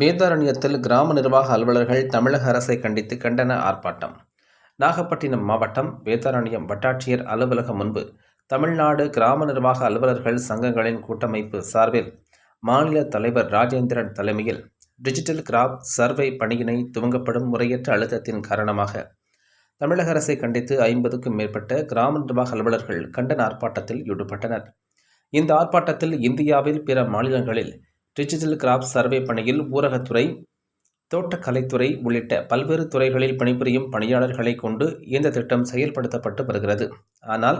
வேதாரண்யத்தில் கிராம நிர்வாக அலுவலர்கள் தமிழக அரசை கண்டித்து கண்டன ஆர்ப்பாட்டம். நாகப்பட்டினம் மாவட்டம் வேதாரண்யம் வட்டாட்சியர் அலுவலகம் முன்பு தமிழ்நாடு கிராம நிர்வாக அலுவலர்கள் சங்கங்களின் கூட்டமைப்பு சார்பில் மாநில தலைவர் ராஜேந்திரன் தலைமையில் டிஜிட்டல் கிராப் சர்வே பணியினை துவங்கப்படும் முறையற்ற அழுத்தத்தின் காரணமாக தமிழக அரசை கண்டித்து ஐம்பதுக்கும் மேற்பட்ட கிராம நிர்வாக அலுவலர்கள் கண்டன ஆர்ப்பாட்டத்தில் ஈடுபட்டனர். இந்த ஆர்ப்பாட்டத்தில் இந்தியாவில் பிற மாநிலங்களில் டிஜிட்டல் கிராப் சர்வே பணியில் ஊரகத்துறை தோட்டக்கலைத்துறை உள்ளிட்ட பல்வேறு துறைகளில் பணிபுரியும் பணியாளர்களை கொண்டு இந்த திட்டம் செயல்படுத்தப்பட்டு வருகிறது. ஆனால்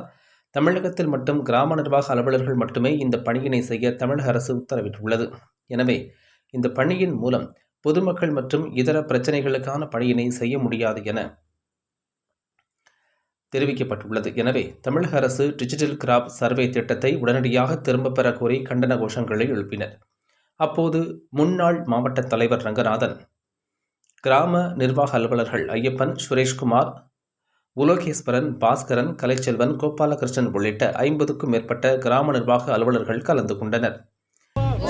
தமிழகத்தில் மட்டும் கிராம நிர்வாக அலுவலர்கள் மட்டுமே இந்த பணியினை செய்ய தமிழக அரசு உத்தரவிட்டுள்ளது. எனவே இந்த பணியின் மூலம் பொதுமக்கள் மற்றும் இதர பிரச்சனைகளுக்கான பணியினை செய்ய முடியாது என தெரிவிக்கப்பட்டுள்ளது. எனவே தமிழக அரசு டிஜிட்டல் கிராப் சர்வே திட்டத்தை உடனடியாக திரும்பப் பெற கோரி கண்டன கோஷங்களை எழுப்பினர். அப்போது முன்னாள் மாவட்ட தலைவர் ரங்கநாதன் கிராம நிர்வாக அலுவலர்கள் ஐயப்பன் சுரேஷ்குமார் உலோகேஸ்வரன் பாஸ்கரன் கலைச்செல்வன் கோபாலகிருஷ்ணன் உள்ளிட்ட ஐம்பதுக்கும் மேற்பட்ட கிராம நிர்வாக அலுவலர்கள் கலந்து கொண்டனர்.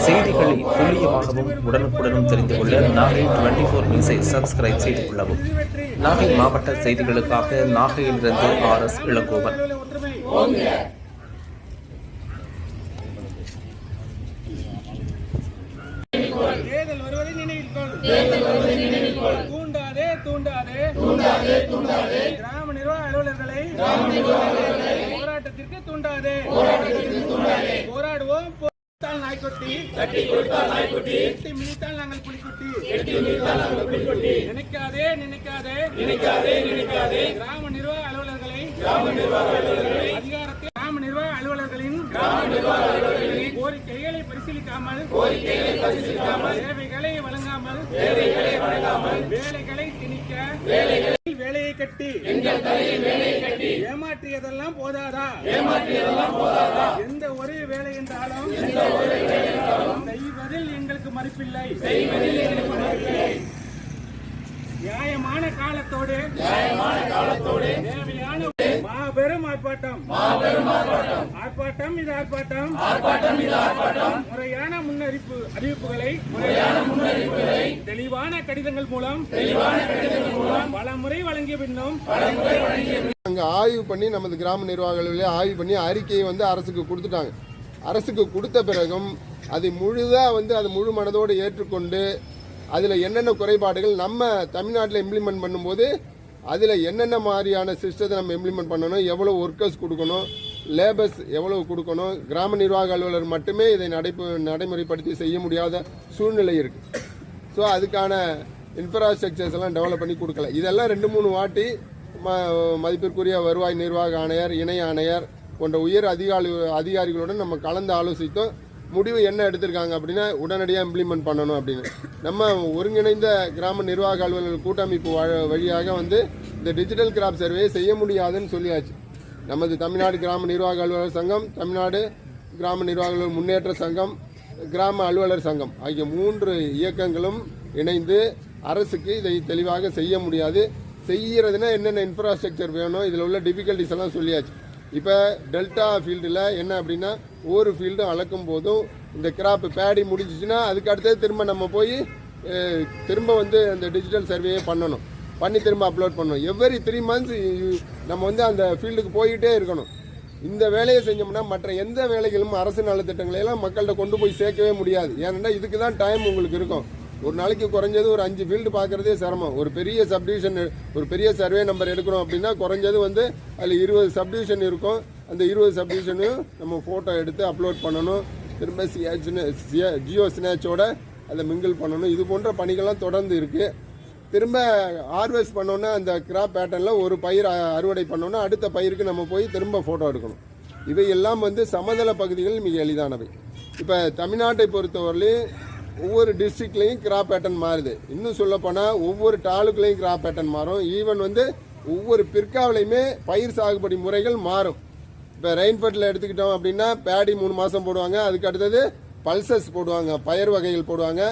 செய்திகளை துல்லியமாகவும் உடனுக்குடனும் தெரிந்து கொள்ள நாகை டுவெண்ட்டி ஃபோர் நியூஸை சப்ஸ்கிரைப் செய்து கொள்ளவும். நாகை மாவட்ட செய்திகளுக்காக நாகையிலிருந்து ஆர் எஸ் இளங்கோவன். தூண்டாதே தூண்டாதே. தூண்டாதே தூண்டாதே. கிராம நிர்வாக அலுவலர்களை போராட்டத்திற்கு தூண்டாதே. போராடுவோம் போராட்டால் நாய்க்குட்டி தட்டி கொடுத்தால் நாய்க்குட்டி எட்டி மிதித்தால் நாங்கள் புலிக்குட்டி எட்டி மிதித்தால் நாங்கள் புலிக்குட்டி நினைக்காதே நினைக்காதே. நினைக்காதே நினைக்காதே. கிராம நிர்வாக அலுவலர்களை கிராம நிர்வாக அலுவலர்களை. அதிகாரத்தில் கிராம நிர்வாக அலுவலர்களின் கிராம நிர்வாக பரிசீலிக்காமல் கோரிக்கைகளை பரிசீலிக்காமல் சேவைகளை வழங்காமல் சேவைகளை வழங்காமல் வேலைகளை திணிக்க வேலைகளை வேலையை கட்டி எங்கள் தலையில் வேலையை கட்டி ஏமாற்றியதெல்லாம் போதாதா? ஏமாற்றியதெல்லாம் போதாதா? எந்த ஒரு வேலை என்றாலும் எந்த ஒரு வேலை என்றாலும் செய்வதில் எங்களுக்கு மறுப்பில்லை. செய்வதில் எங்களுக்கு மறுப்பில்லை. நியாயமான காலத்தோடு நியாயமான காலத்தோடு தேவையான ஆர்ப்பாட்டம். மாபெரும் ஆர்ப்பாட்டம். ஆர்ப்பாட்டம் இது ஆர்ப்பாட்டம். ஆர்ப்பாட்டம் இது ஆர்ப்பாட்டம். முறையான முன்னறிப்பு. அறிவிப்புகளை. முறையான முன்னறிப்புகளை தெளிவான கடிதங்கள் மூலம். தெளிவான கடிதங்கள் மூலம். பல முறை வழங்கிய பின்னும். பலமுறை வழங்கிய அங்கே ஆய்வு பண்ணி நமது கிராம நிர்வாகங்களே ஆய்வு பண்ணி அறிக்கையை வந்து அரசுக்கு கொடுத்துட்டாங்க. அரசுக்கு கொடுத்த பிறகும் அதை முழுதாக வந்து அது முழு மனதோடு ஏற்றுக்கொண்டு அதில் என்னென்ன குறைபாடுகள் நம்ம தமிழ்நாட்டில் இம்ப்ளிமெண்ட் பண்ணும்போது அதில் என்னென்ன மாதிரியான சிஸ்டத்தை நம்ம இம்ப்ளிமெண்ட் பண்ணணும் எவ்வளோ ஒர்க்கர்ஸ் கொடுக்கணும் லேபர்ஸ் எவ்வளவு கொடுக்கணும் கிராம நிர்வாக அலுவலர் மட்டுமே இதை நடைப்பு நடைமுறைப்படுத்தி செய்ய முடியாத சூழ்நிலை இருக்குது ஸோ அதுக்கான இன்ஃப்ராஸ்ட்ரக்சர்ஸ் எல்லாம் டெவலப் பண்ணி கொடுக்கல. இதெல்லாம் ரெண்டு மூணு வாட்டி ம மதிப்பிற்குரிய வருவாய் நிர்வாக ஆணையர் இணை ஆணையர் போன்ற உயர் அதிகாரி அதிகாரிகளுடன் நம்ம கலந்து ஆலோசித்தோம். முடிவு என்ன எடுத்திருக்காங்க அப்படின்னா உடனடியாக இம்ப்ளிமெண்ட் பண்ணணும் அப்படின்னு. நம்ம ஒருங்கிணைந்த கிராம நிர்வாக அலுவலர்கள் கூட்டமைப்பு வழியாக வந்து இந்த டிஜிட்டல் கிராப் சர்வே செய்ய முடியாதுன்னு சொல்லியாச்சு. நமது தமிழ்நாடு கிராம நிர்வாக அலுவலர் சங்கம் தமிழ்நாடு கிராம நிர்வாக அலுவலர் முன்னேற்ற சங்கம் கிராம அலுவலர் சங்கம் ஆகிய மூன்று இயக்கங்களும் இணைந்து அரசுக்கு இதை தெளிவாக செய்ய முடியாது. செய்கிறதுனா என்னென்ன இன்ஃப்ராஸ்ட்ரக்சர் வேணும் இதில் உள்ள டிஃபிகல்ட்டிஸ் எல்லாம் சொல்லியாச்சு. இப்போ டெல்டா ஃபீல்டில் என்ன அப்படின்னா ஒவ்வொரு ஃபீல்டும் அளக்கும் போதும் இந்த கிராப் பேடி முடிஞ்சிச்சுன்னா அதுக்கு அடுத்தது திரும்ப நம்ம போய் திரும்ப வந்து அந்த டிஜிட்டல் சர்வேயே பண்ணணும். பண்ணி திரும்ப அப்லோட் பண்ணணும். எவ்ரி த்ரீ மந்த்ஸ் நம்ம வந்து அந்த ஃபீல்டுக்கு போயிட்டே இருக்கணும். இந்த வேலையை செஞ்சோம்னா மற்ற எந்த வேலைகளும் அரசு நலத்திட்டங்களை எல்லாம் மக்கள்கிட்ட கொண்டு போய் சேர்க்கவே முடியாது. ஏன்னா இதுக்கு தான் டைம் உங்களுக்கு இருக்கும். ஒரு நாளைக்கு குறைஞ்சது ஒரு அஞ்சு ஃபீல்டு பார்க்குறதே சிரமம். ஒரு பெரிய சப்டிவிஷன் ஒரு பெரிய சர்வே நம்பர் எடுக்கிறோம் அப்படின்னா குறைஞ்சது வந்து அதில் இருபது சப்டிவிஷன் இருக்கும். அந்த இருபது சப்டிவிஷனையும் நம்ம ஃபோட்டோ எடுத்து அப்லோட் பண்ணணும். திரும்ப ஜியோ ஸ்னாச்சோட அதை மிங்கிள் பண்ணணும். இது போன்ற பணிகள்லாம் தொடர்ந்து இருக்குது திரும்ப ஹார்வெஸ்ட் பண்ணோன்னா அந்த கிராப் பேட்டர்னில் ஒரு பயிர் அறுவடை பண்ணோன்னா அடுத்த பயிருக்கு நம்ம போய் திரும்ப ஃபோட்டோ எடுக்கணும். இவை எல்லாம் வந்து சமதள பகுதிகள் மிக எளிதானவை. இப்போ தமிழ்நாட்டை பொறுத்தவரையிலையும் ஒவ்வொரு டிஸ்ட்ரிக்ட்லேயும் கிராப் பேட்டர்ன் மாறுது. இன்னும் சொல்லப்போனால் ஒவ்வொரு தாலுக்குலேயும் கிராப் பேட்டர்ன் மாறும். ஈவன் வந்து ஒவ்வொரு பிற்காவிலையுமே பயிர் சாகுபடி முறைகள் மாறும். இப்போ ரெயின்ஃபெட்டில் எடுத்துக்கிட்டோம் அப்படின்னா பேடி மூணு மாதம் போடுவாங்க. அதுக்கு அடுத்தது பல்சஸ் போடுவாங்க. பயிர் வகைகள் போடுவாங்க.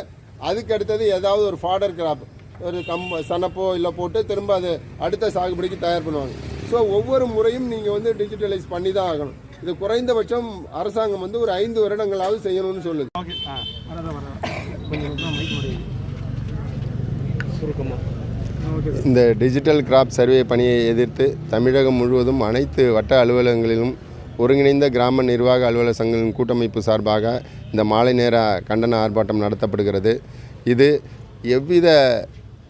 அதுக்கு அடுத்தது ஏதாவது ஒரு ஃபாடர் கிராப் ஒரு கம்ப சனப்போ இல்லை போட்டு திரும்ப அது அடுத்த சாகுபடிக்கு தயார் பண்ணுவாங்க. ஸோ ஒவ்வொரு முறையும் நீங்கள் வந்து டிஜிட்டலைஸ் பண்ணி தான் ஆகணும். இது குறைந்தபட்சம் அரசாங்கம் வந்து ஒரு ஐந்து வருடங்களாவது செய்யணும்னு சொல்லுது. இந்த டிஜிட்டல் கிராப் சர்வே பணியை எதிர்த்து தமிழகம் முழுவதும் அனைத்து வட்ட அலுவலகங்களிலும் ஒருங்கிணைந்த கிராம நிர்வாக அலுவலர் சங்கங்களின் கூட்டமைப்பு சார்பாக இந்த மாலை நேர கண்டன ஆர்ப்பாட்டம் நடத்தப்படுகிறது. இது எவ்வித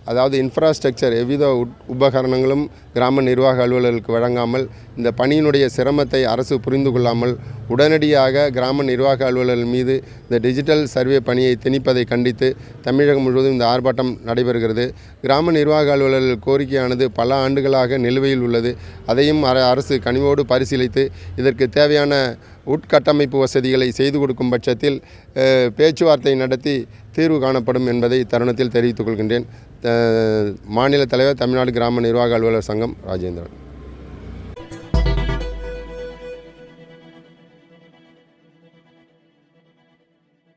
அதாவது இன்ஃப்ராஸ்ட்ரக்சர் எவ்வித உட் உபகரணங்களும் கிராம நிர்வாக அலுவலர்களுக்கு வழங்காமல் இந்த பணியினுடைய சிரமத்தை அரசு புரிந்து கொள்ளாமல் உடனடியாக கிராம நிர்வாக அலுவலர்கள் மீது இந்த டிஜிட்டல் சர்வே பணியை திணிப்பதை கண்டித்து தமிழகம் முழுவதும் இந்த ஆர்ப்பாட்டம் நடைபெறுகிறது. கிராம நிர்வாக அலுவலர்கள் கோரிக்கையானது பல ஆண்டுகளாக நிலுவையில் உள்ளது. அதையும் அர- அரசு கனிவோடு பரிசீலித்து இதற்கு தேவையான உட்கட்டமைப்பு வசதிகளை செய்து கொடுக்கும் பட்சத்தில் பேச்சுவார்த்தை நடத்தி தீர்வு காணப்படும் என்பதை தருணத்தில் தெரிவித்துக் கொள்கின்றேன். மாநில தலைவர் தமிழ்நாடு கிராம நிர்வாக அலுவலர் சங்கம் ராஜேந்திரன்.